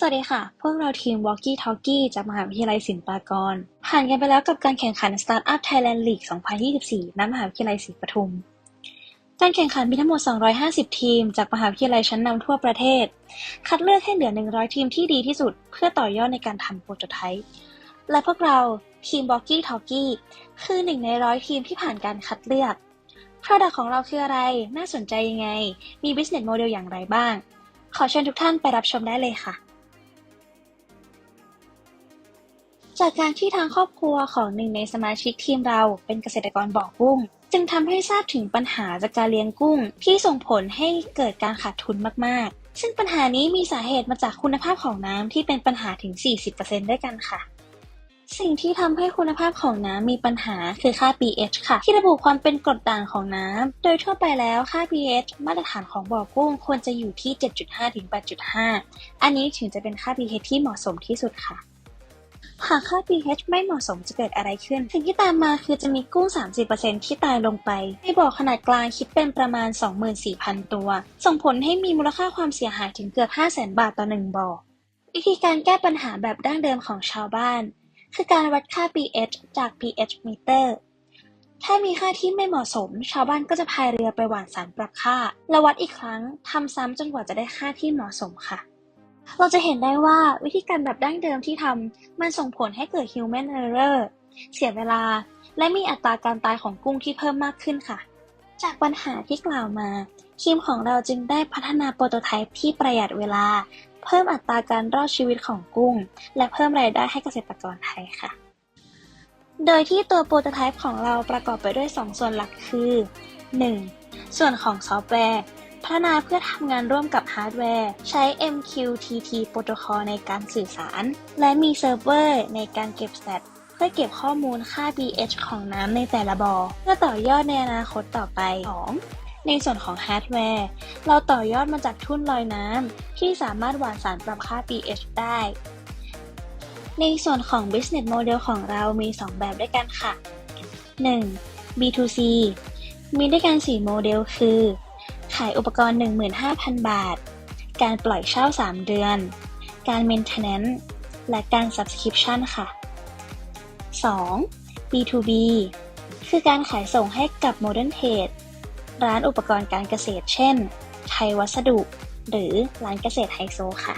สวัสดีค่ะ พวกเราทีม Walkie Talkie จากมหาวิทยาลัยศิลปากร ผ่านกันไปแล้วกับการแข่งขัน Startup Thailand League 2024 ณ มหาวิทยาลัยศรีปทุม การแข่งขันมีทั้งหมด 250 ทีม จากมหาวิทยาลัยชั้นนำทั่วประเทศ คัดเลือกให้เหลือ 100 ทีมที่ดีที่สุด เพื่อต่อยอดในการทำโปรโตไทป์ และพวกเราทีม Walkie Talkie คือหนึ่งในร้อยทีมที่ผ่านการคัดเลือก Product ของเราคืออะไร น่าสนใจยังไง มี Business Model อย่างไรบ้าง ขอเชิญทุกท่านไปรับชมได้เลยค่ะ จากการที่ทางครอบครัวของหนึ่งในสมาชิกทีมเราเป็นเกษตรกรบ่อกุ้ง จึงทำให้ทราบถึงปัญหาจากการเลี้ยงกุ้ง ที่ส่งผลให้เกิดการขาดทุนมากๆ ซึ่งปัญหานี้มีสาเหตุมาจากคุณภาพของน้ำที่เป็นปัญหาถึง 40%ด้วยกันค่ะสิ่งที่ทำให้คุณภาพของน้ำมีปัญหาคือค่า pH ค่ะ ที่ระบุความเป็นกรดด่างของน้ำโดยทั่วไปแล้วค่า pH มาตรฐานของบ่อกุ้งควรจะอยู่ที่ 7.5 ถึง 8.5 อันนี้ถึงจะเป็นค่า pH ที่เหมาะสมที่สุดค่ะ หากค่า pH ไม่เหมาะสมจะเกิดอะไรขึ้น สิ่งที่ตามมาคือจะมีกุ้ง 30%ที่ตายลงไป ในบ่อขนาดกลางคิดเป็นประมาณ 24,000 ตัว ส่งผลให้มีมูลค่าความเสียหายถึงเกือบ 500,000 บาทต่อหนึ่งบ่อ วิธีการแก้ปัญหาแบบดั้งเดิมของชาวบ้าน คือการวัดค่า pH จาก pH meter ถ้ามีค่าที่ไม่เหมาะสม ชาวบ้านก็จะพายเรือไปหว่านสารปรับค่าและวัดอีกครั้งทำซ้ำจนกว่าจะได้ค่าที่เหมาะสมค่ะ เราจะเห็นได้ว่าวิธีการแบบดั้งเดิมที่ทำมันส่งผลให้เกิด human error เสียเวลา และมีอัตราการตายของกุ้งที่เพิ่มมากขึ้นค่ะ จากปัญหาที่กล่าวมา ทีมของเราจึงได้พัฒนาโปรโตไทป์ที่ประหยัดเวลา เพิ่มอัตราการรอดชีวิตของกุ้ง และเพิ่มรายได้ให้เกษตรกรไทยค่ะ โดยที่ตัวโปรโตไทป์ของเราประกอบไปด้วย 2 ส่วนหลักคือ 1. ส่วนของซอฟต์แวร์ พัฒนาเพื่อทำงานร่วมกับฮาร์ดแวร์ ใช้ MQTT โปรโตคอลในการสื่อสาร และมีเซิร์ฟเวอร์ในการเก็บสแตทเพื่อเก็บข้อมูลค่า pH ของน้ำในแต่ละบ่อเพื่อต่อยอดในอนาคตต่อไป 2. ในส่วนของฮาร์ดแวร์ เราต่อยอดมาจากทุ่นลอยน้ำที่สามารถหว่านสารปรับค่า pH ได้ ในส่วนของ business model ของเรามี 2 แบบด้วยกันค่ะ 1. B2C มีด้วยกัน 4 โมเดลคือ ขายอุปกรณ์ 15,000 บาท การปล่อยเช่า 3 เดือน การ maintenance และการ subscription ค่ะ 2. B2B คือการขายส่งให้กับ Modern Trade ร้านอุปกรณ์การเกษตร เช่น ไทยวัสดุ หรือร้านเกษตรไฮโซค่ะ